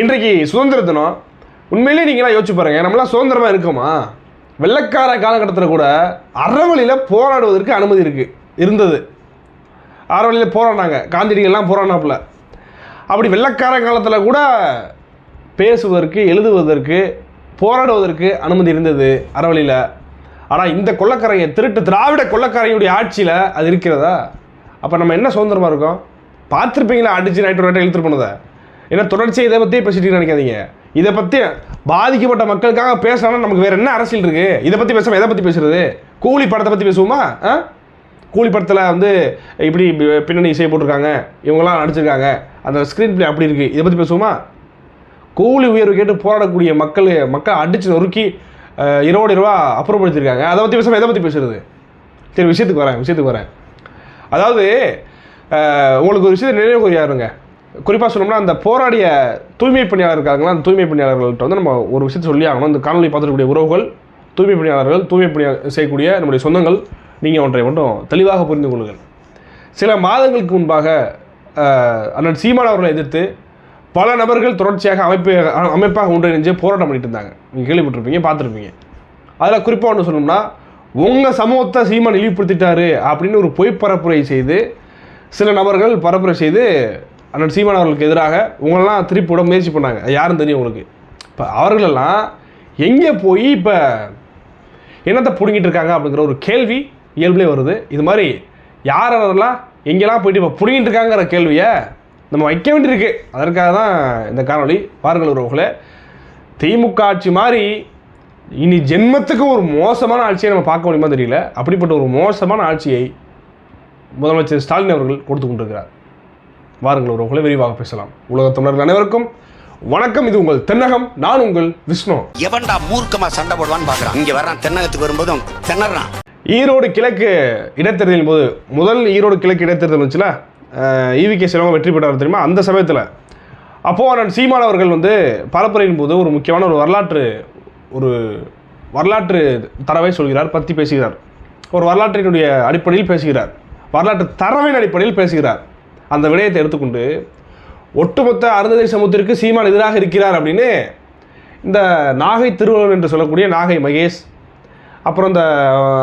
இன்றைக்கு சுதந்திர தினம். உண்மையிலேயே நீங்களாம் யோசிச்சு பாருங்க நம்மளாம் சுதந்திரமாக இருக்கோமா? வெள்ளக்கார காலகட்டத்தில் கூட அறவழியில் போராடுவதற்கு அனுமதி இருக்கு இருந்தது. அறவழியில் போராடினாங்க காந்திடிகள்லாம் போராடினாப்புல. அப்படி வெள்ளக்கார காலத்தில் கூட பேசுவதற்கு எழுதுவதற்கு போராடுவதற்கு அனுமதி இருந்தது அறவழியில். ஆனால் இந்த கொள்ளக்கரையை திருட்டு திராவிட கொள்ளக்காரங்களுடைய ஆட்சியில் அது இருக்கிறதா? அப்போ நம்ம என்ன சுதந்திரமாக இருக்கோம்? பார்த்துருப்பீங்களா அடிச்சு நைட்டு நைட்டு இழுத்துட்டு போனதை ஏன்னா தொடர்ச்சியாக இதை பற்றியே பேசிட்டு நினைக்காதீங்க. இதை பற்றி பாதிக்கப்பட்ட மக்களுக்காக பேசணும்னா நமக்கு வேறு என்ன அரசியல் இருக்குது இதை பற்றி பேசாமல் எதை பற்றி பேசுறது? கூலி படத்தை பற்றி பேசுவோமா? ஆ? கூலி படத்தில் வந்து இப்படி பின்னணி இசை போட்டிருக்காங்க. இவங்கெல்லாம் நடிச்சிருக்காங்க. அந்த ஸ்க்ரீன் பிளே அப்படி இருக்குது இதை பற்றி பேசுவோமா? கூலி உயர்வு கேட்டு போராடக்கூடிய மக்கள் மக்கள் அடித்து நொறுக்கி இருபது ரூபா அப்புறப்படுத்திருக்காங்க. அதை பற்றி பேசாமல் எதை பற்றி பேசுறது? சரி விஷயத்துக்கு வரேன் விஷயத்துக்கு வரேன். அதாவது உங்களுக்கு ஒரு விஷயத்தை நினைவு கூறியாருங்க குறிப்பாக சொன்னோம்னா அந்த போராடிய தூய்மை பணியாளர் இருக்காங்களா அந்த தூய்மை பணியாளர்கள்ட்ட வந்து நம்ம ஒரு விஷயத்தை சொல்லி ஆகணும். அந்த காணொலி பார்த்துக்கூடிய உறவுகள் தூய்மை பணியாளர்கள் தூய்மை பணியா செய்யக்கூடிய நம்முடைய சொந்தங்கள் நீங்கள் ஒன்றை மட்டும் தெளிவாக புரிந்து கொள்ளுங்கள். சில மாதங்களுக்கு முன்பாக அண்ணன் சீமான் அவர்களை எதிர்த்து பல நபர்கள் தொடர்ச்சியாக அமைப்பு அமைப்பாக ஒன்றிணைஞ்சு போராட்டம் பண்ணிட்டு இருந்தாங்க. நீங்கள் கேள்விப்பட்டிருப்பீங்க பார்த்துருப்பீங்க. அதில் குறிப்பாக ஒன்று சொல்லணும்னா உங்கள் சமூகத்தை சீமான் இழிவுபடுத்திட்டாரு அப்படின்னு ஒரு பொய் பரப்புரை செய்து சில நபர்கள் பரப்புரை செய்து அண்ணன் சீமான் அவர்களுக்கு எதிராக உங்களெல்லாம் திருப்பி விட முயற்சி பண்ணாங்க. யாருன்னு யாரும் தெரியும் உங்களுக்கு? இப்போ அவர்களெல்லாம் எங்கே போய் இப்போ என்னத்தை பிடுங்கிட்டு இருக்காங்க அப்படிங்கிற ஒரு கேள்வி இயல்புலேயே வருது. இது மாதிரி யார் யாரெல்லாம் எங்கெல்லாம் போயிட்டு இப்போ பிடுங்கிட்டு இருக்காங்கிற கேள்வியை நம்ம வைக்க வேண்டியிருக்கு. அதற்காக தான் இந்த காணொளி. பாருங்கள் உறவுகளே திமுக ஆட்சி மாதிரி இனி ஜென்மத்துக்கு ஒரு மோசமான ஆட்சியை நம்ம பார்க்க முடியுமா தெரியல. அப்படிப்பட்ட ஒரு மோசமான ஆட்சியை முதலமைச்சர் ஸ்டாலின் அவர்கள் கொடுத்து கொண்டிருக்கிறார். வாருங்கள் உறவுகளை விரிவாக பேசலாம். உலக தமிழர்கள் அனைவருக்கும் வணக்கம். இது உங்கள் தென்னகம் நான் உங்கள் விஷ்ணு. எவன்டா மூர்க்கமா சண்டை போடுவான்னு பாக்குறான்? இங்க வர்றான் தென்னகத்துக்கு வரும்போதும் திணறான். ஈரோடு கிழக்கு இடைத்தேர்தலின் போது முதல் ஈரோடு கிழக்கு இடைத்தேர்தல் வச்சுல ஈவி கே சிலவங்க வெற்றி பெற்றார் தெரியுமா? அந்த சமயத்தில். அப்போது அண்ணன் சீமான் அவர்கள் வந்து பரப்புரையின் போது ஒரு முக்கியமான ஒரு வரலாற்று ஒரு வரலாற்று தரவை சொல்கிறார் பற்றி பேசுகிறார். ஒரு வரலாற்றினுடைய அடிப்படையில் பேசுகிறார். வரலாற்று தரவின் அடிப்படையில் பேசுகிறார். அந்த விடயத்தை எடுத்துக்கொண்டு ஒட்டுமொத்த அருந்ததி சமூகத்திற்கு சீமான் எதிராக இருக்கிறார் அப்படின்னு இந்த நாகை திருவள்ளுவர் என்று சொல்லக்கூடிய நாகை மகேஷ் அப்புறம் இந்த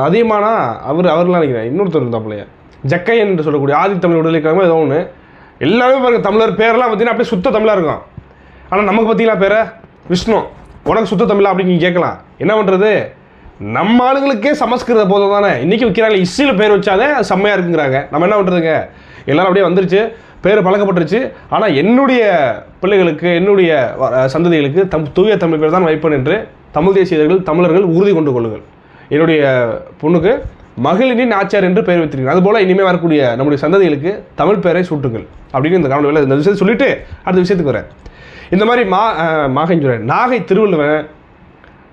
அதிகமானா அவர் அவர்லாம் நினைக்கிறேன். இன்னொருத்தர் இருந்தாப்புலையே ஜக்கையன் என்று சொல்லக்கூடிய ஆதித்தமிழ் விடுதலை ஏதோ ஒன்று எல்லாமே பாருங்க தமிழர் பேரெல்லாம் பார்த்தீங்கன்னா அப்படியே சுத்த தமிழாக இருக்கும். ஆனால் நமக்கு பார்த்தீங்கன்னா பேரை? விஷ்ணு. உனக்கு சுத்த தமிழா அப்படின்னு நீங்கள் கேட்கலாம். என்ன பண்ணுறது நம்ம ஆளுங்களுக்கே சமஸ்கிருத போதும் தானே. இன்றைக்கி வைக்கிறாங்க இஸ்ஸியில் பேர் வச்சாலே அது செம்மையாக இருக்குங்கிறாங்க. நம்ம என்ன பண்ணுறதுங்க எல்லாரும் அப்படியே வந்துருச்சு. பேர் பழக்கப்பட்டுருச்சு. ஆனால் என்னுடைய பிள்ளைகளுக்கு என்னுடைய சந்ததிகளுக்கு தம் தூய தமிழ் பேர் தான் வைப்பேன் என்று தமிழ் தேசியர்கள் தமிழர்கள் உறுதி கொண்டு கொள்ளுங்கள். என்னுடைய பொண்ணுக்கு மகளினின் ஆச்சார் என்று பெயர் வைத்திருக்கிறேன். அதுபோல் இனிமேல் வரக்கூடிய நம்முடைய சந்ததிகளுக்கு தமிழ் பெயரை சூட்டுங்கள். அப்படின்னு இந்த காணொலியில் இந்த விஷயத்தை சொல்லிட்டு அடுத்த விஷயத்துக்கு வரேன். இந்த மாதிரி மா மாகஞ்சுரன் நாகை திருவள்ளுவன்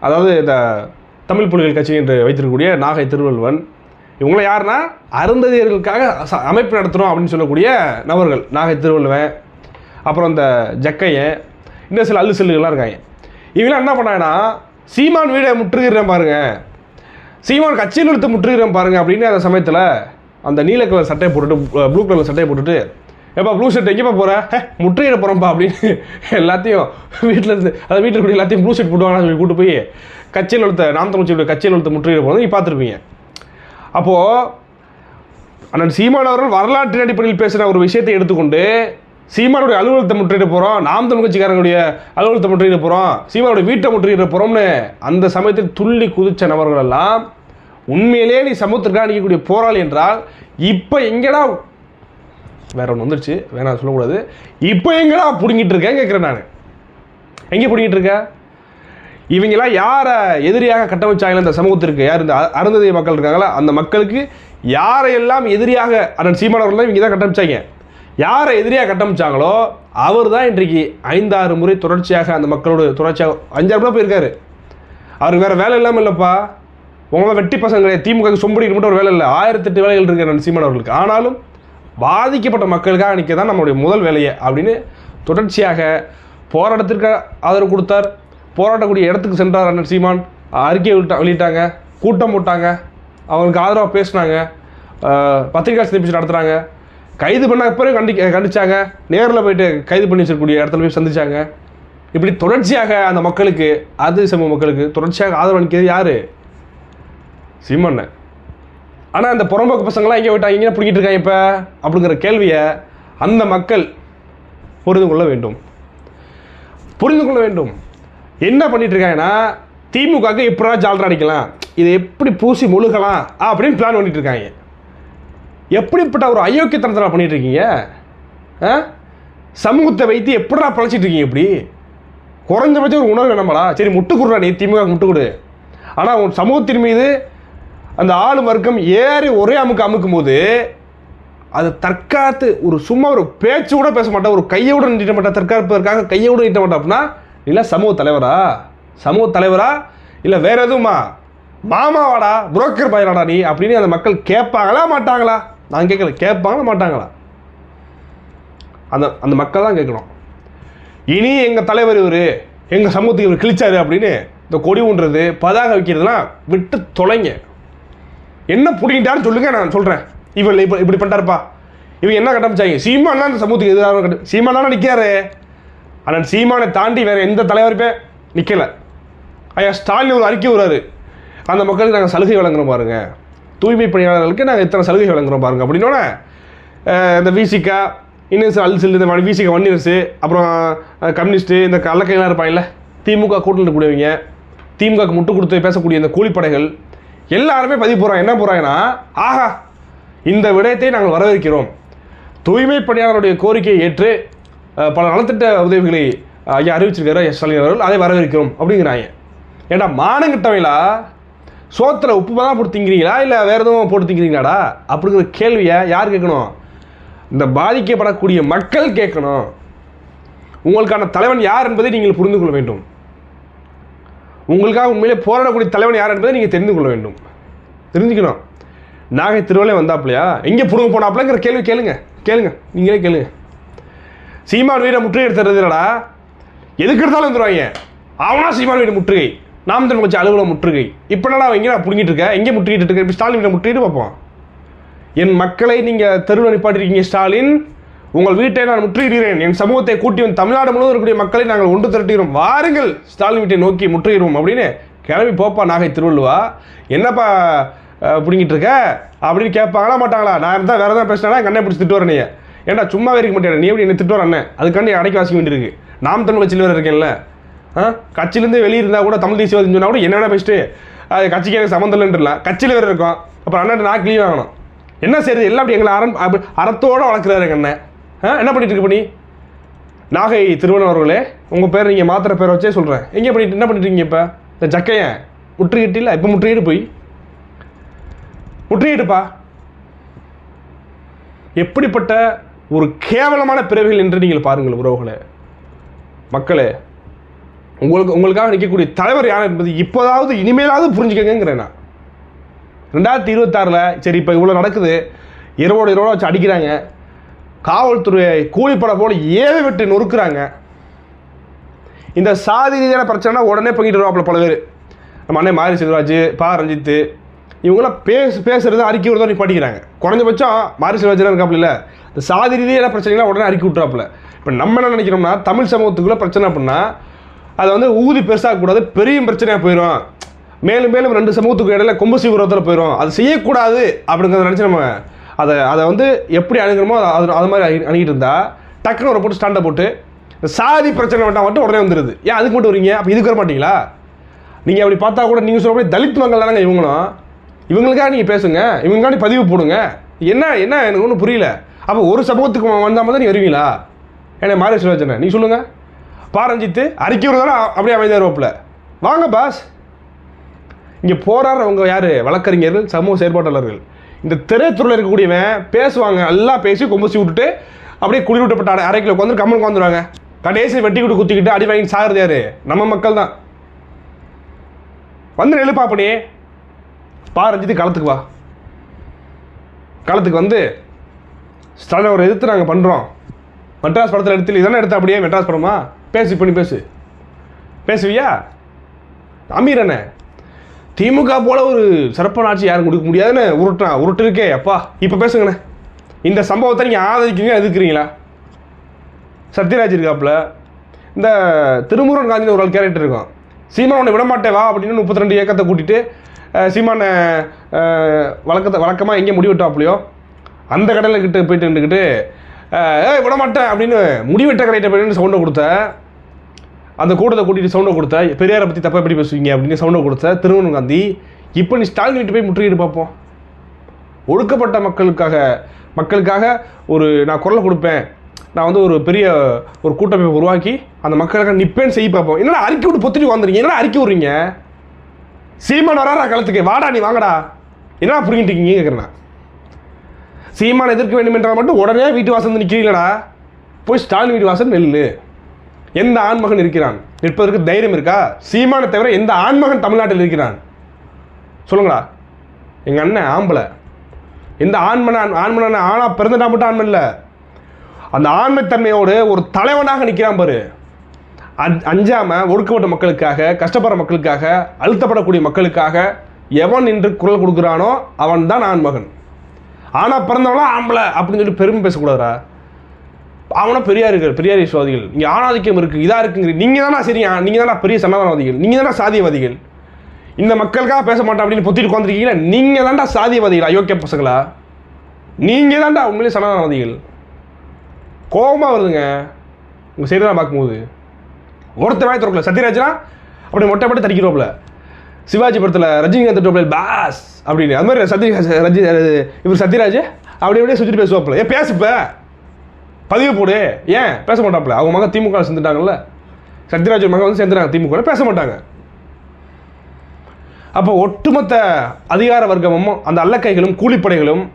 அதாவது இந்த தமிழ் புலிகள் கட்சி என்று வைத்திருக்கக்கூடிய நாகை திருவள்ளுவன் இவங்களாம் யாருன்னா அருந்ததியர்களுக்காக ச- அமைப்பு நடத்துகிறோம் அப்படின்னு சொல்லக்கூடிய நபர்கள். நாகை திருவள்ளுவன் அப்புறம் இந்த ஜக்கையன் இன்னும் சில அல்லு செல்லுகள்லாம் இருக்காங்க. இவங்களாம் என்ன பண்ணாங்கன்னா சீமான் வீடை முற்றுகிறேன் பாருங்க. சீமான் கட்சியில் எடுத்து முற்றுகிறேன் பாருங்க அப்படின்னு அந்த சமயத்தில் அந்த நீல கலர் சட்டையை போட்டுட்டு ப்ளூ கலர் சட்டையை போட்டுட்டு ஏப்பா ப்ளூ ஷர்ட் எங்கேப்பா போகிற ஹே முற்றுகிட போகிறோம்ப்பா அப்படின்னு எல்லாத்தையும் வீட்டில் இருந்து அதாவது வீட்டில் கூட எல்லாத்தையும் ப்ளூ ஷர்ட் போட்டுவாங்கன்னு சொல்லி கூட்டு போய் கட்சியில் எழுத்த நாம் தமிழ்ச்சியுடைய கட்சியில் எழுத்து முற்றுகிட போகிறது நீங்கள் பார்த்துருப்பீங்க. அப்போது அண்ணன் சீமான் அவர்கள் வரலாற்றின் அடிப்படையில் பேசுகிற ஒரு விஷயத்தை எடுத்துக்கொண்டு சீமானுடைய அலுவலகத்தை முற்றிட போகிறோம் நாம் தமிழ் கட்சிக்காரங்களுடைய அலுவலகத்தை முற்றிட போகிறோம் சீமானுடைய வீட்டை முற்றிட போகிறோம்னு அந்த சமயத்தில் துள்ளி குதிச்ச நபர்கள் எல்லாம் உண்மையிலே நீ சமூகத்திற்காக நிற்கக்கூடிய போராளி என்றால் இப்போ எங்கடா வேற ஒன்று வந்துருச்சு வேணாம் சொல்லக்கூடாது. இப்போ எங்கடா பிடுங்கிட்டு இருக்கேன் கேட்குறேன் நான். எங்கே பிடுங்கிட்டு இருக்கேன் இவங்கெல்லாம் யாரை எதிரியாக கட்டமைச்சாங்களோ இந்த சமூகத்திற்கு? யார் இந்த அருந்ததி மக்கள் இருக்காங்களோ? அந்த மக்களுக்கு யாரையெல்லாம் எதிரியாக அண்ணன் சீமானவர்கள் இவங்க தான் கட்டமைச்சாங்க. யாரை எதிரியாக கட்டமைச்சாங்களோ அவர் தான் இன்றைக்கு ஐந்தாறு முறை தொடர்ச்சியாக அந்த மக்களோட தொடர்ச்சியாக அஞ்சாறு முறை போயிருக்காரு. அவருக்கு வேற வேலை இல்லாமல் இல்லைப்பா. உங்களை வெட்டி பசங்க திமுக சொம்படிக்கு மட்டும் ஒரு வேலை இல்லை. ஆயிரத்தெட்டு வேலைகள் இருக்கு அண்ணன் சீமானவர்களுக்கு ஆனாலும் பாதிக்கப்பட்ட மக்களுக்காக நிற்க தான் நம்மளுடைய முதல் வேலையை அப்படின்னு தொடர்ச்சியாக போராட்டத்திற்கு ஆதரவு கொடுத்தார். போராட்டக்கூடிய இடத்துக்கு சென்றார் அண்ணன் சீமான். அறிக்கை விட்டா வெளியிட்டாங்க. கூட்டம் போட்டாங்க. அவங்களுக்கு ஆதரவாக பேசினாங்க. பத்திரிகை சந்திப்பு நடத்துகிறாங்க கைது பண்ண அப்புறம் கண்டி கண்டிச்சாங்க. நேரில் போயிட்டு கைது பண்ணி வச்சிருக்கக்கூடிய இடத்துல போய் சந்திச்சாங்க. இப்படி தொடர்ச்சியாக அந்த மக்களுக்கு அது சமூக மக்களுக்கு தொடர்ச்சியாக ஆதரவு அளிக்கிறது யார்? சீமண்ணன் ஆனால் அந்த புறம்போக்கு பசங்களாம் எங்கே விட்டாங்க எங்கே பிடிக்கிட்டு இருக்காங்க இப்போ? அப்படிங்கிற கேள்வியை அந்த மக்கள் புரிந்து கொள்ள வேண்டும். புரிந்து கொள்ள வேண்டும். என்ன பண்ணிட்டு இருக்காங்கன்னா திமுகவுக்கு எப்படா ஜால்ரா அடிக்கலாம்? இதை எப்படி பூசி முழுகலாம்? அப்படின்னு பிளான் பண்ணிட்டு இருக்காங்க எப்படிப்பட்ட ஒரு அயோக்கியத்தனத்தில் பண்ணிட்டு இருக்கீங்க ஆ? சமூகத்தை வைத்து எப்படா பழச்சிட்டு இருக்கீங்க இப்படி? குறைஞ்சபட்சம் ஒரு உணர்வு வேணாமலா சரி முட்டு கொடுறா நீ திமுக முட்டு கொடு ஆனால் உன் சமூகத்தின் மீது அந்த ஆளும் வர்க்கம் ஏறி ஒரே அமுக்கு அமுக்கும் போது அதை தற்காத்து ஒரு சும்மா ஒரு பேச்சு கூட பேச மாட்டேன் ஒரு கையோட நீட்ட மாட்டேன் தற்காப்பதற்காக கையோட நீட்ட மாட்டேன் அப்படின்னா இல்லை சமூக தலைவரா? சமூக தலைவரா? இல்லை வேற எதுவுமா? மாமாவாடா? புரோக்கர் பையனாடா நீ? அப்படின்னு அந்த மக்கள் கேட்பாங்களா மாட்டாங்களா? நான் கேட்கல. கேட்பாங்களா மாட்டாங்களா? அந்த அந்த மக்கள் தான் கேட்கணும். இனி எங்கள் தலைவர் இவர் எங்கள் சமூகத்துக்கு இவர் கிழிச்சாரு அப்படின்னு இந்த கொடி ஊன்றது பதாக வைக்கிறதுலாம் விட்டு தொலைங்க. என்ன பிடிக்கிட்டான்னு சொல்லுங்க நான் சொல்கிறேன் இவள் இப்போ இப்படி பண்ணிட்டாருப்பா இவங்க என்ன கட்டமைச்சாங்க? சீமான் தான் இந்த சமூகத்துக்கு எதிராக கட்ட சீமான் தானே நிற்கிறாரு ஆனால் சீமானை தாண்டி வேறு எந்த தலைவருமே நிற்கலை ஐயா ஸ்டாலின் ஒரு அறிக்கை வருவார் அந்த மக்களுக்கு நாங்கள் சலுகை வழங்குறோம் பாருங்க. தூய்மை பணியாளர்களுக்கு நாங்கள் இத்தனை சலுகை வழங்குறோம் பாருங்க. அப்படின்னோடனே இந்த விசிகா இன்னும் அல்சில் இந்த மாதிரி விசிகா வன்னியரசு அப்புறம் கம்யூனிஸ்ட்டு இந்த கள்ளக்கையெல்லாம் இருப்பாங்கல்ல திமுக கூட்டத்தில் இருக்கக்கூடியவங்க திமுகவுக்கு முட்டு கொடுத்து பேசக்கூடிய இந்த கூலிப்படைகள் எல்லாருமே பதிவு போகிறாங்க என்ன போகிறாங்கன்னா ஆஹா இந்த விடயத்தை நாங்கள் வரவேற்கிறோம். தூய்மை பணியாளருடைய கோரிக்கையை ஏற்று பல நலத்திட்ட உதவிகளை ஐயா அறிவிச்சிருக்காரு எஸ் ஸ்டாலின் அவர்கள். அதை வரவேற்கிறோம் அப்படிங்கிறாங்க. ஏன்டா மானங்கிட்டவங்களா சோத்தில் உப்பு தான் போட்டு திங்கிறீங்களா? இல்லை வேறு எதுவும் போட்டு திங்கிறீங்களாடா? அப்படிங்கிற கேள்வியை யார் கேட்கணும்? இந்த பாதிக்கப்படக்கூடிய மக்கள் கேட்கணும். உங்களுக்கான தலைவன் யார் என்பதை நீங்கள் புரிந்து கொள்ள வேண்டும். உங்களுக்காக உண்மையிலே போராடக்கூடிய தலைவன் யார் என்பதை நீங்கள் தெரிந்து கொள்ள வேண்டும். தெரிஞ்சுக்கணும். நாகை திருவள்ளே வந்தாப்லையா எங்கே புடுங்க போனாப்லங்கிற கேள்வி கேளுங்க. கேளுங்க. நீங்களே கேளுங்க. சீமான் வீடை முற்றுகை எடுத்துறது இல்லடா எதுக்கு எடுத்தாலும் வந்துடுவாங்க அவனா சீமான் வீடு முற்றுகை. நாம் தமிழ் கட்சி அலுவலக முற்றுகை. இப்போ என்னடா இங்கே நான் பிடிங்கிட்டு இருக்கேன் எங்கே முற்றுகிட்டு இருக்கேன் இப்போ ஸ்டாலின் வீட்டை முற்றுகிட்டு பார்ப்போம். என் மக்களை நீங்கள் தெருவில் நிப்பாட்டிருக்கீங்க ஸ்டாலின். உங்கள் வீட்டை நான் முற்றுகிறேன் என் சமூகத்தை கூட்டி வந்து தமிழ்நாடு முழுவதும் இருக்கக்கூடிய மக்களை நாங்கள் ஒன்று திரட்டுகிறோம் வாருங்கள் ஸ்டாலின் வீட்டை நோக்கி முற்றுகிறோம் அப்படின்னு கிளம்பி போப்பா நாகை திருவள்ளுவா. என்னப்பா பிடிங்கிட்டு இருக்க? அப்படின்னு கேட்பாங்களா மாட்டாங்களா? நான் இருந்தால் வேறு எதாவது பேசினா கண்ணை பிடிச்சி திட்டு வரேன் ஏன்டா சும்மா இருக்க மாட்டேன் நீ எப்படி என்ன திட்டு அண்ணன் அதுக்காண்டி அடைக்க வாசிக்க வேண்டியிருக்கு. நாம் தமிழ் கட்சியில் வேறு இருக்கேன்ல. ஆ? கட்சியிலேருந்து வெளியே இருந்தால் கூட தமிழ் தேசியவாதின்னு சொன்னால் கூட என்ன வேணா பேசிட்டு அது கட்சிக்கு எனக்கு சம்மந்தம் இல்லைன்றல. கட்சியில் வேறு இருக்கும். அப்புறம் அண்ணன் நான் கிளீவ் ஆகணும். என்ன செய்யுது எல்லாம் அப்படி எங்களை அறம் அறத்தோடு வளர்க்குறாரு எங்கள் அண்ணன். ஆ? என்ன பண்ணிட்டு இருக்கு பண்ணி நாகை திருவண்ணம் அவர்களே உங்கள் பேர் நீங்கள் மாத்திர பேரை வச்சே சொல்கிறேன் எங்கே பண்ணிட்டு என்ன பண்ணிட்டு இருக்கீங்க இப்போ? இந்த ஜக்கையன் முற்றுகிட்டு இல்லை இப்போ முற்றுகிட்டு போய். முற்றுகிட்டுப்பா எப்படிப்பட்ட ஒரு கேவலமான பிறவிகள் என்று நீங்கள் பாருங்கள் உறவுகளே. மக்களே உங்களுக்கு உங்களுக்காக நிற்கக்கூடிய தலைவர் யார் என்பது இப்போதாவது இனிமேலாவது புரிஞ்சுக்கங்கிறேன் நான். ரெண்டாயிரத்தி இருபத்தாறில் சரி இப்போ இவ்வளோ நடக்குது. இரவோட இரவோட வச்சு அடிக்கிறாங்க. காவல்துறையை கூலிப்பட போல ஏவி விட்டு நொறுக்குறாங்க. இந்த சாதி ரீதியான பிரச்சனைனா உடனே பங்கிட்டு வருவாப்புல பல பேர். நம்ம அண்ணன் மாரி செல்வராஜ் பா. ரஞ்சித்து இவங்களாம் பேசு பேசுறது அறிக்கை விடுறதா நீ படிக்கிறாங்க. குறைஞ்சபட்சம் மாரி செல்வராஜ் இருக்காப்புல இந்த சாதி ரீதியான பிரச்சனைலாம் உடனே அறிக்கை விட்றாப்புல இப்போ நம்ம என்ன நினைக்கிறோம்னா தமிழ் சமூகத்துக்குள்ளே பிரச்சனை அப்படின்னா அதை வந்து ஊதி பெருசாகக்கூடாது பெரிய பிரச்சனையாக போயிடும் மேலும் மேலும் ரெண்டு சமூகத்துக்கு இடையில கொம்பு சீவிரத்தில் போயிடும் அது செய்யக்கூடாது அப்படிங்கிறத நினச்சி நம்ம அதை அதை வந்து எப்படி அணுகிறோமோ அது அது அது மாதிரி அணி- அணுகிட்டு இருந்தால் டக்குன்னு ஒரு போட்டு ஸ்டாண்டை போட்டு சாதி பிரச்சனை வேண்டாம் மட்டும் உடனே வந்துடுது ஏன் அதுக்கு மட்டும் வரீங்க? அப்போ இதுக்கு வர மாட்டீங்களா? நீங்கள் அப்படி பார்த்தா கூட நீங்கள் சொல்ல தலித் மங்கள் தானங்க இவங்களும். இவங்களுக்காக நீங்கள் பேசுங்க. இவங்களுக்காண்டி பதிவு போடுங்க. என்ன என்ன எனக்கு ஒன்றும் புரியல. அப்போ ஒரு சமூகத்துக்கு வந்தால் மட்டும் நீ வருவீங்களா? என்ன மாரி சொல்லுவச்சன நீ சொல்லுங்கள் பாரஞ்சித்து அறிக்கை தானே அப்படியே அமைதியாக இருவாப்புல வாங்க பாஸ் இங்கே போராடுறவங்க யார்? வழக்கறிஞர்கள் சமூக செயற்பாட்டாளர்கள். இந்த திரைத்துறையில் இருக்கக்கூடியவன் பேசுவாங்க எல்லாம் பேசி கொம்பசி விட்டுட்டு அப்படியே குளிரூட்டப்பட்ட அறை அறைக்குள்ள உட்காந்து கம்மல் உட்காந்துருவாங்க கடைசி வெட்டி கூட்டு குத்திக்கிட்டு அடி வாங்கி சாகிறது யாரு? நம்ம மக்கள் தான். வந்து நெழுப்பா அப்படி பாரஞ்சித்து களத்துக்கு வா. களத்துக்கு வந்து ஸ்டாலின் அவரை எதிர்த்து நாங்கள் பண்ணுறோம் மெட்ராஸ் படத்தில் எடுத்து இதானே எடுத்த அப்படியே மெட்ராஸ் படமா? பேசு பண்ணி பேசு. பேசுவியா? அமீர் அண்ணே திமுக போல் ஒரு சிறப்பான ஆட்சி யாரும் கொடுக்க முடியாதுன்னு உருட்டான் உருட்டு இருக்கே அப்பா. இப்போ பேசுங்கண்ணே. இந்த சம்பவத்தை நீங்கள் ஆதரிக்கிறீங்க எதுக்குறீங்களா சத்யராஜ் இருக்காப்புல. இந்த திருமுருகன் காந்தின்னு ஒரு ஆள் கேரக்டர் இருக்கும். சீமான் உன்னை விடமாட்டே வா அப்படின்னு முப்பத்தி ரெண்டு ஏக்கத்தை கூட்டிட்டு சீமானை வழக்கத்தை வழக்கமாக எங்கே முடிவெட்டாப்லையோ அந்த கடையில் கிட்ட போயிட்டு நின்றுக்கிட்டு ஏய் விடமாட்டேன் அப்படின்னு முடிவெட்ட கடையிட்ட போயிட்டு சவுண்டை கொடுத்த. அந்த கூட்டத்தை கூட்டிகிட்டு சவுண்டை கொடுத்த. பெரியாரை பற்றி தப்பாக எப்படி பேசுவீங்க? அப்படின்னு சவுண்டை கொடுத்த. திருவண்ணு காந்தி இப்போ நீ ஸ்டாலின் வீட்டு போய் முற்றுகையிட்டு பார்ப்போம் ஒடுக்கப்பட்ட மக்களுக்காக மக்களுக்காக ஒரு நான் குரல் கொடுப்பேன். நான் வந்து ஒரு பெரிய ஒரு கூட்டமைப்பை உருவாக்கி அந்த மக்களுக்காக நிப்பேன்னு செய்ய பார்ப்போம் என்னடா அறிக்கை விட்டு பொத்திட்டு வந்துறீங்க என்னடா அறிக்கை விட்றீங்க? சீமான் வராரா களத்துக்கு? வாடா நீ வாங்கடா. என்னடா புரிஞ்சுட்டு இருக்கீங்க கேட்குறேன் சீமான் எதிர்க்க வேண்டும் என்றால் மட்டும் உடனே வீட்டு வாசல் நிற்கிறீங்களா போய் ஸ்டாலின் வீட்டு வாசல் நெல்லு. எந்த ஆண்மகன் இருக்கிறான்? நிற்பதற்கு தைரியம் இருக்கா? சீமானை தவிர எந்த ஆண்மகன் தமிழ்நாட்டில் இருக்கிறான்? சொல்லுங்களா எங்கள் அண்ணன் ஆம்பளை. எந்த ஆண்மனான் ஆண்மனான ஆணா பிறந்தடா மட்டும் ஆண்மன் இல்லை. அந்த ஆண்மைத்தன்மையோடு ஒரு தலைவனாக நிற்கிறான் பாரு. அஞ்- அஞ்சாம ஒடுக்கப்பட்ட மக்களுக்காக கஷ்டப்படுற மக்களுக்காக அழுத்தப்படக்கூடிய மக்களுக்காக எவன் என்று குரல் கொடுக்குறானோ அவன் தான் ஆண்மகன். ஆனால் பிறந்தவனா ஆம்பளை அப்படின்னு சொல்லி பெருமை பேசக்கூடாதா அவனா பெரியார்கள் பெரியார் சுவாதிகள் இங்கே ஆணாதிக்கம் இருக்குது இதாக இருக்குங்கிற நீங்கள் தானா சரியா நீங்கள் தானா பெரிய சனாதனவாதிகள். நீங்கள் தானா சாதியவாதிகள். இந்த மக்களுக்காக பேச மாட்டேன் அப்படின்னு பொத்திட்டு உட்காந்துருக்கீங்களா நீங்கள் தான்டா சாதியவாதிகள் அயோக்கிய பசங்களா? நீங்கள் தான்டா உண்மையிலே சனாதனவாதிகள். கோபமாக வருதுங்க. உங்க செய்திலாம் பார்க்கும்போது. ஒருத்த வாய் திறக்கல. சத்யராஜனா அப்படி மொட்டை போட்டு தடிக்கிறோம்ல. சிவாஜி படத்தில் ரஜினிகாந்த் டோப்பில் பாஸ் அப்படின்னு. அது மாதிரி சத்ய ரஜி இவர் சத்யராஜ் அப்படி அப்படியே சுற்றிட்டு பேசுவாப்புல. ஏன் பேசுப்ப? பதிவு போடு. ஏன்? பேச மாட்டாப்புல. அவங்க மகன் திமுக சேர்ந்துட்டாங்கல்ல. சத்யராஜ் மகன் வந்து சேர்ந்துட்டாங்க. திமுக பேச மாட்டாங்க. அப்போ ஒட்டுமொத்த அதிகார வர்க்கமும் அந்த அல்லக்கைகளும் கூலிப்படைகளும்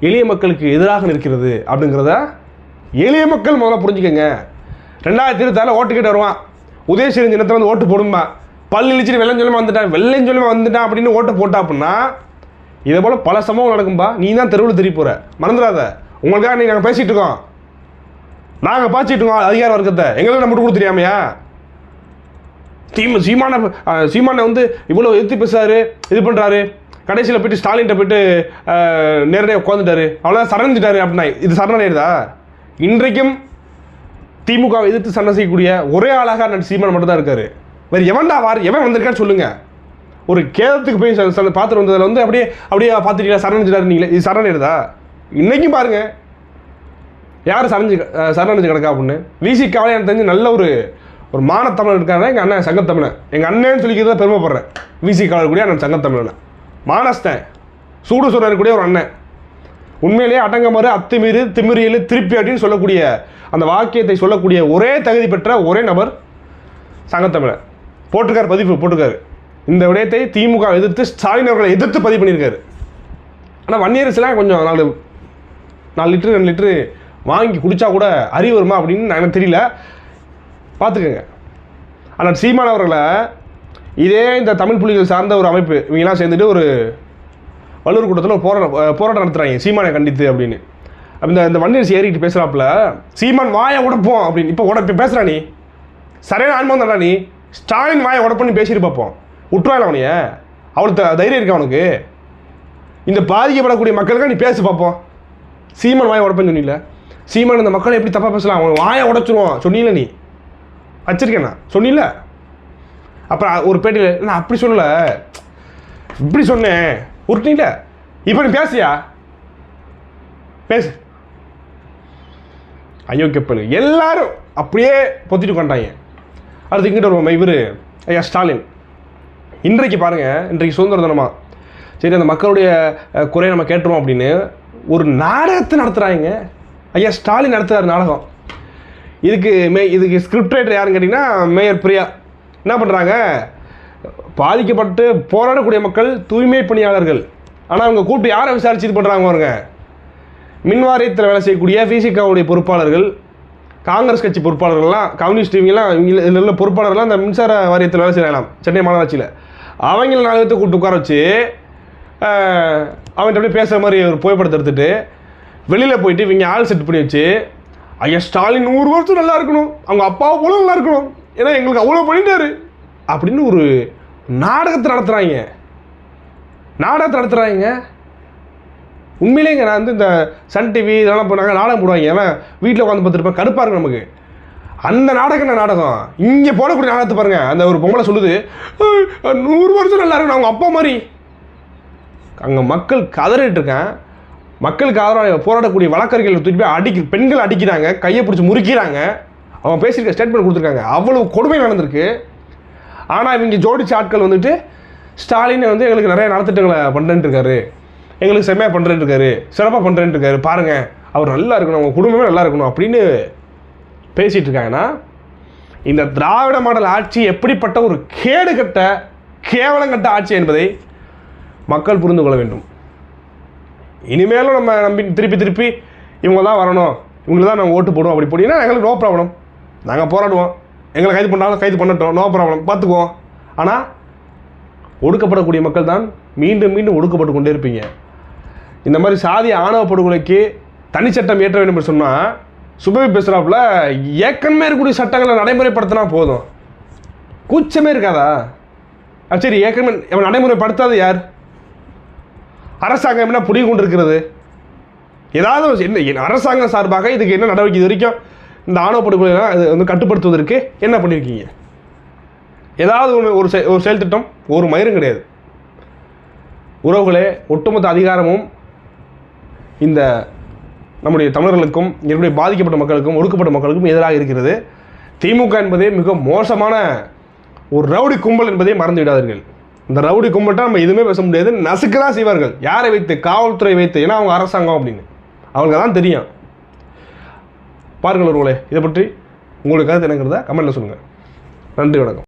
எளிய மக்களுக்கு எதிராக நிற்கிறது அப்படிங்கிறத எளிய மக்கள் முதல்ல புரிஞ்சுக்கங்க. ரெண்டாயிரத்தி இருபத்தாறில் ஓட்டு கேட்டு வருவான். உதயசீரன் தினத்தில் வந்து ஓட்டு போடுமா பல் இழிச்சிட்டு வெள்ளம் சொல்லுமா வந்துட்டான் வெள்ளம் சொல்லுமா வந்துட்டான் அப்படின்னு ஓட்டை போட்டா அப்படின்னா இதே போல் பல சம்பவம் நடக்கும்பா. நீ தான் தெருவில் தெரிய போகிற மறந்துடாத. உங்களுக்காக நீ நாங்கள் பேசிகிட்டு இருக்கோம். நாங்கள் பாய்ச்சிட்டு இருக்கோம் அதிகார வர்க்கத்தை. எங்களுக்கு நம்ம கொடுத்து தெரியாமையா? தீம சீமான சீமானை வந்து இவ்வளோ எதிர்த்து பேசுறாரு இது பண்ணுறாரு கடைசியில் போயிட்டு ஸ்டாலின்ட்ட போயிட்டு நேரடியாக உட்காந்துட்டாரு அவ்வளோதான் சரணிஞ்சிட்டாரு அப்படின்னா இது சரணடையுதா? இன்றைக்கும் திமுக எதிர்த்து சண்டை செய்யக்கூடிய ஒரே ஆளாக நான் சீமான் மட்டும் தான் இருக்காரு. வேறு எவன்டா வார் எவன் வந்திருக்கான்னு சொல்லுங்க. ஒரு கேதத்துக்கு போய் ச- பார்த்துட்டு வந்ததில் வந்து அப்படியே அப்படியே பார்த்துட்டீங்களா? சரணடைஞ்சிட்டாரு நீங்களே இது சரணடையுதா இன்னைக்கும் பாருங்க. யார் சரணஞ்சு அஹ் சரணடைஞ்சு கிடக்கா அப்படின்னு? விசி காவலை எனக்கு தெரிஞ்சு நல்ல ஒரு ஒரு மானத்தமிழன் இருக்காங்க எங்கள் அண்ணன் சங்கத்தமிழன். எங்கள் அண்ணன்னு சொல்லிக்கிறத பெருமைப்படுறேன். விசி கூட கூடிய அண்ணன் சங்கத்தமிழன்? மானஸ்தன். சூடு சொல்கிற கூட ஒரு அண்ணன். உண்மையிலேயே அடங்கமறு அத்துமீறு திமிரியலு திருப்பி அப்படின்னு சொல்லக்கூடிய அந்த வாக்கியத்தை சொல்லக்கூடிய ஒரே தகுதி பெற்ற ஒரே நபர் சங்கத்தமிழன். போட்டிருக்காரு பதிவு போட்டிருக்காரு. இந்த விடயத்தை திமுக எதிர்த்து ஸ்டாலின் அவர்களை எதிர்த்து பதிவு பண்ணியிருக்காரு. ஆனால் வன்னியரசுலாம் கொஞ்சம் நாலு நாலு லிட்டரு ரெண்டு லிட்டரு வாங்கி குடித்தா கூட அறி வருமா அப்படின்னு எனக்கு தெரியல. பார்த்துக்கோங்க ஆனால் சீமான் அவர்களை இதே இந்த தமிழ் புலிகள் சார்ந்த ஒரு அமைப்பு இவங்கெல்லாம் சேர்ந்துட்டு ஒரு வள்ளூர் கூட்டத்தில் ஒரு போராட்டம் போராட்டம் நடத்துகிறாங்க சீமானை கண்டித்து அப்படின்னு. அப்ப இந்த இந்த வன்னியரசு ஏறிக்கிட்டு பேசுகிறாப்புல சீமான் வாயை உடைப்போம் அப்படின்னு. இப்போ உடப்பி பேசுகிறா நீ. சரியான ஆன்மம் தான்டா நீ. ஸ்டாலின் வாயை உடப்புன்னு பேசிட்டு பார்ப்போம். விட்டுருவாங்க அவனைய? அவளுக்கு தைரியம் இருக்கா அவனுக்கு இந்த பாதிக்கப்படக்கூடிய மக்களுக்கு நீ பேசி பார்ப்போம். சீமன் வாயை உடப்பேன்னு சொன்னீல சீமன் இந்த மக்களை எப்படி தப்பாக பேசலாம்? அவன் வாயை உடச்சிருவான். சொன்னீல நீ? வச்சிருக்கேன் நான். சொன்னீல அப்புறம் ஒரு பேட்டியில் நான் அப்படி சொல்லலை. இப்படி சொன்னேன். உருட்டீங்கள இப்போ நீ பேசியா? பேசு. ஐயோ அயோக்கியப்பனு. எல்லாரும் அப்படியே பொத்திட்டு கொண்டாங்க அடுத்து இங்கிட்ட வருவோம். இவர். ஐயா ஸ்டாலின். இன்றைக்கு பாருங்கள் இன்றைக்கு சுதந்திர தினமா சரி அந்த மக்களுடைய குறையை நம்ம கேட்டுருவோம் அப்படின்னு ஒரு நாடகத்தை நடத்துகிறாங்க ஐயா ஸ்டாலின் நடத்துகிறார் நாடகம். இதுக்கு மே இதுக்கு ஸ்கிரிப்ட் ரைட்டர் யாருன்னு கேட்டிங்கன்னா மேயர் பிரியா. என்ன பண்ணுறாங்க பாதிக்கப்பட்டு போராடக்கூடிய மக்கள் தூய்மை பணியாளர்கள். ஆனால் அவங்க கூப்பிட்டு யாரை விசாரிச்சு இது பண்ணுறாங்க பாருங்க. மின் வாரியத்தில் வேலை செய்யக்கூடிய பிசிகாவுடைய பொறுப்பாளர்கள் காங்கிரஸ் கட்சி பொறுப்பாளர்கள்லாம் கம்யூனிஸ்ட் இவங்கெல்லாம் இவங்க இதில் உள்ள பொறுப்பாளர்கள்லாம் இந்த மின்சார வாரியத்தில் வேலை செய்யலாம் சென்னை மாநகராட்சியில். அவங்கள நாலு பேர்த்து கூப்பிட்டு உட்கார வச்சு அவன்கிட்ட அப்படியே பேசுகிற மாதிரி ஒரு புகைப்படத்தை எடுத்துகிட்டு வெளியில் போயிட்டு இவங்க ஆள் செட் பண்ணி வச்சு ஐயா ஸ்டாலின் நூறு வருஷம் நல்லா இருக்கணும். அவங்க அப்பாவை போல நல்லா இருக்கணும். ஏன்னா எங்களுக்கு அவ்வளோ பண்ணிட்டாரு. அப்படின்னு ஒரு நாடகத்தை நடத்துகிறாங்க நாடகத்தை நடத்துகிறாங்க உண்மையிலேங்க நான் வந்து இந்த சன் டிவி இதெல்லாம் போனாங்க நாடகம் போடுவாங்க ஏன்னா வீட்டில் உட்காந்து பார்த்துருப்பேன் கடுப்பாக இருக்கும் நமக்கு. அந்த நாடகம் என்ன நாடகம்? இங்கே போடக்கூடிய நாடகத்தை பாருங்க. அந்த ஒரு பொம்பளை சொல்லுது நூறு வருஷம் நல்லா இருக்கணும் அவங்க அப்பா மாதிரி. அங்கே மக்கள் கதறிட்டு இருக்கேன். மக்களுக்கு ஆதரவாக போராடக்கூடிய வழக்கறிஞர்கள் தூக்கி போய் அடிக்க பெண்கள் அடிக்கிறாங்க கையை பிடிச்சி முறுக்கிறாங்க. அவன் பேசியிருக்க ஸ்டேட்மெண்ட் கொடுத்துருக்காங்க. அவ்வளவு கொடுமை நடந்திருக்கு. ஆனால் இவங்க ஜோடிச்ச ஆட்கள் வந்துட்டு ஸ்டாலின் வந்து எங்களுக்கு நிறைய நலத்திட்டங்களை பண்ணுறேன்ட்டு இருக்காரு. எங்களுக்கு செம்மையாக பண்ணுறேன்ட்டு இருக்காரு சிறப்பாக பண்ணுறேன் இருக்காரு பாருங்கள் அவர் நல்லா இருக்கணும் அவங்க குடும்பமே நல்லா இருக்கணும் அப்படின்னு பேசிகிட்டு இருக்காங்கன்னா இந்த திராவிட மாடல் ஆட்சி எப்படிப்பட்ட ஒரு கேடுகட்ட கேவலங்கட்ட ஆட்சி என்பதை மக்கள் புரிந்து கொள்ள வேண்டும். இனிமேலும் நம்ம நம்பி திருப்பி திருப்பி இவங்க தான் வரணும் இவங்களுக்கு தான் நாங்கள் ஓட்டு போடுவோம் அப்படி போட்டிங்கன்னா எங்களுக்கு நோ ப்ராப்ளம் நாங்கள் போராடுவோம். எங்களை கைது பண்ணாலும் கைது பண்ணட்டும் நோ ப்ராப்ளம் பார்த்துக்குவோம். ஆனால் ஒடுக்கப்படக்கூடிய மக்கள் தான் மீண்டும் மீண்டும் ஒடுக்கப்பட்டு கொண்டே இருப்பீங்க. இந்த மாதிரி சாதி ஆணவ படுகொலைக்கு தனிச்சட்டம் ஏற்ற வேண்டும் என்று சொன்னால் சுபவி பேசுகிறாப்புல ஏற்கனவே இருக்கக்கூடிய சட்டங்களை நடைமுறைப்படுத்தினா போதும். கூச்சமே இருக்காதா? சரி ஏற்கனவே நடைமுறைப்படுத்தாது யார்? அரசாங்கம் என்ன புரிய கொண்டு இருக்கிறது ஏதாவது என்ன அரசாங்கம் சார்பாக இதுக்கு என்ன நடவடிக்கை இது வரைக்கும் இந்த ஆணவ படுகொலைலாம் இது வந்து கட்டுப்படுத்துவதற்கு என்ன பண்ணியிருக்கீங்க? ஏதாவது ஒன்று ஒரு செ- ஒரு செயல் திட்டம் ஒரு மயிரும் கிடையாது. உறவுகளே ஒட்டுமொத்த அதிகாரமும் இந்த நம்முடைய தமிழர்களுக்கும் என்னுடைய பாதிக்கப்பட்ட மக்களுக்கும் ஒடுக்கப்பட்ட மக்களுக்கும் எதிராக இருக்கிறது. திமுக என்பதே மிக மோசமான ஒரு ரவுடி கும்பல் என்பதை மறந்து விடாதீர்கள் இந்த ரவுடி கும்பல்கிட்ட நம்ம எதுவுமே பேச முடியாது. நசுக்க தான் செய்வார்கள். யாரை வைத்து? காவல்துறை வைத்து. ஏன்னா அவங்க அரசாங்கம் அப்படின்னு. அவங்களுக்கு தான் தெரியும். பாருங்கள் ஒருவங்களே இதை பற்றி உங்களுக்கு கருத்து என்னங்கிறத கமெண்ட்டில் சொல்லுங்கள் நன்றி வணக்கம்.